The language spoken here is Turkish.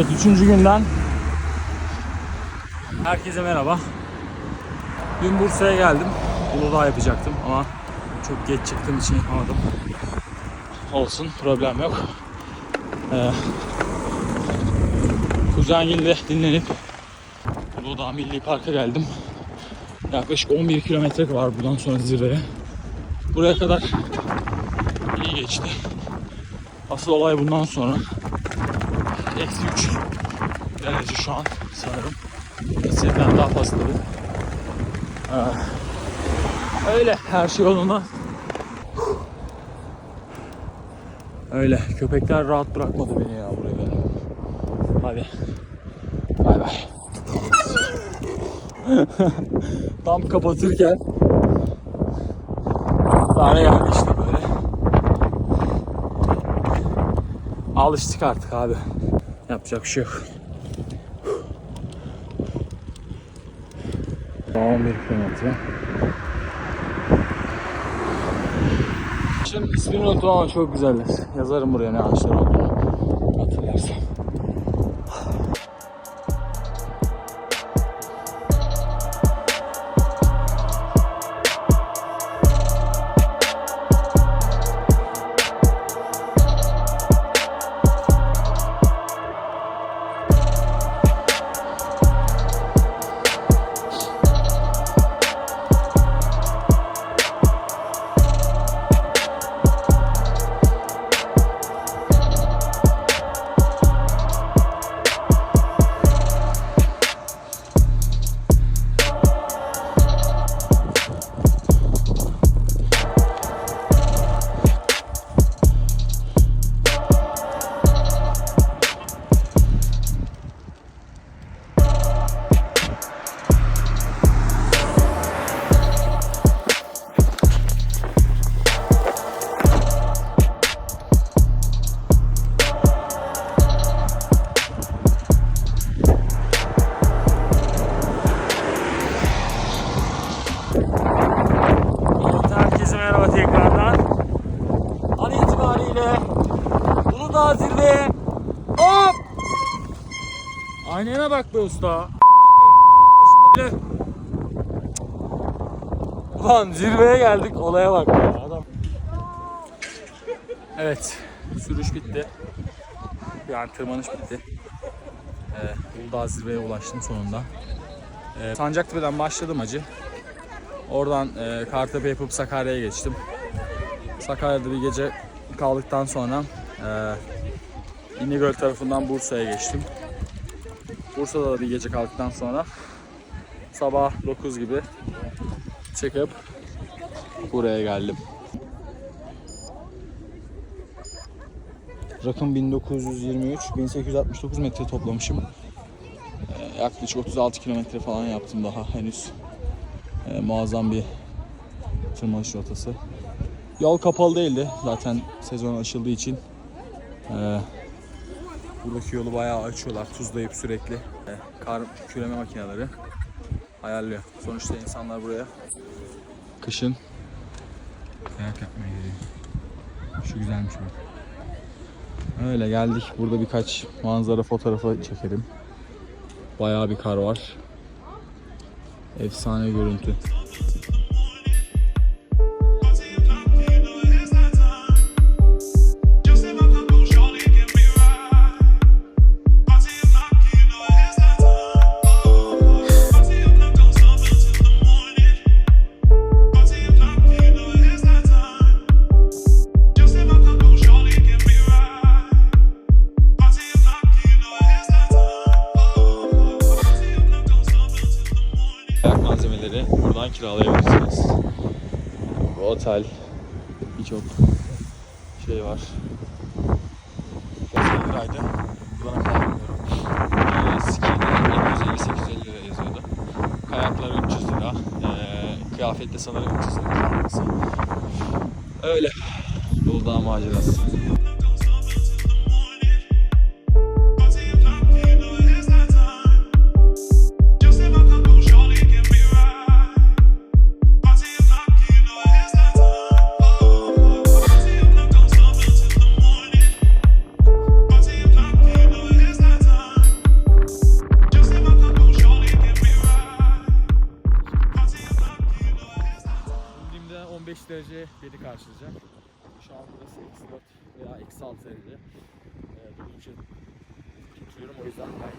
Evet üçüncü günden herkese merhaba. Dün Bursa'ya geldim. Uludağ yapacaktım ama çok geç çıktığım için yapamadım. Olsun problem yok. Ee, Kuzengil'de dinlenip Uludağ Milli Park'a geldim. Yaklaşık 11 kilometre var buradan sonra zirveye. Buraya kadar iyi geçti. Asıl olay bundan sonra. Eksi 3 derece şu an sanırım. Eskiden daha fazla tabii. Ee, öyle her şey yolunda. Öyle köpekler rahat bırakmadı beni ya buraya. Hadi. Bay bay. Tam kapatırken tane geldi işte böyle. Alıştık artık abi. Yapacak şey yok. 11 kilometre. Şimdi ismini unuttum ama çok güzeller. Yazarım buraya ne ağaçlar olduğunu. Aynaya bak be usta. Bile- Ulan zirveye geldik olaya bak ya adam. Evet sürüş bitti. Yani tırmanış bitti. Ee, Uludağ zirveye ulaştım sonunda. Ee, Sancaktepe'den başladım acı. Oradan e, Kartepe yapıp Sakarya'ya geçtim. Sakarya'da bir gece kaldıktan sonra e, İnegöl tarafından Bursa'ya geçtim. Bursa'da da bir gece kaldıktan sonra sabah 9 gibi çıkıp buraya geldim. Rakım 1923, 1869 metre toplamışım. E, yaklaşık 36 kilometre falan yaptım daha henüz. E, muazzam bir tırmanış rotası. Yol kapalı değildi zaten sezon açıldığı için. E, buradaki yolu bayağı açıyorlar tuzlayıp sürekli. E, kar küreme makineleri ayarlıyor. Sonuçta insanlar buraya kışın kayak yapmaya geliyor. Şu güzelmiş bak. Öyle geldik. Burada birkaç manzara fotoğrafı çekelim. Bayağı bir kar var. Efsane görüntü. Bu otel birçok şey var. 80 liraydı. Buradan kadar bilmiyorum. Ee, ski'de 750-850 lira yazıyordu. Kayaklar 300 lira. Ee, kıyafetle sanırım 300 lira. Öyle. Uludağ macerası. 47 karşılayacak. Şu an burası eksi 4 veya eksi 6 derece. Ee, durdukça titriyorum o yüzden ben.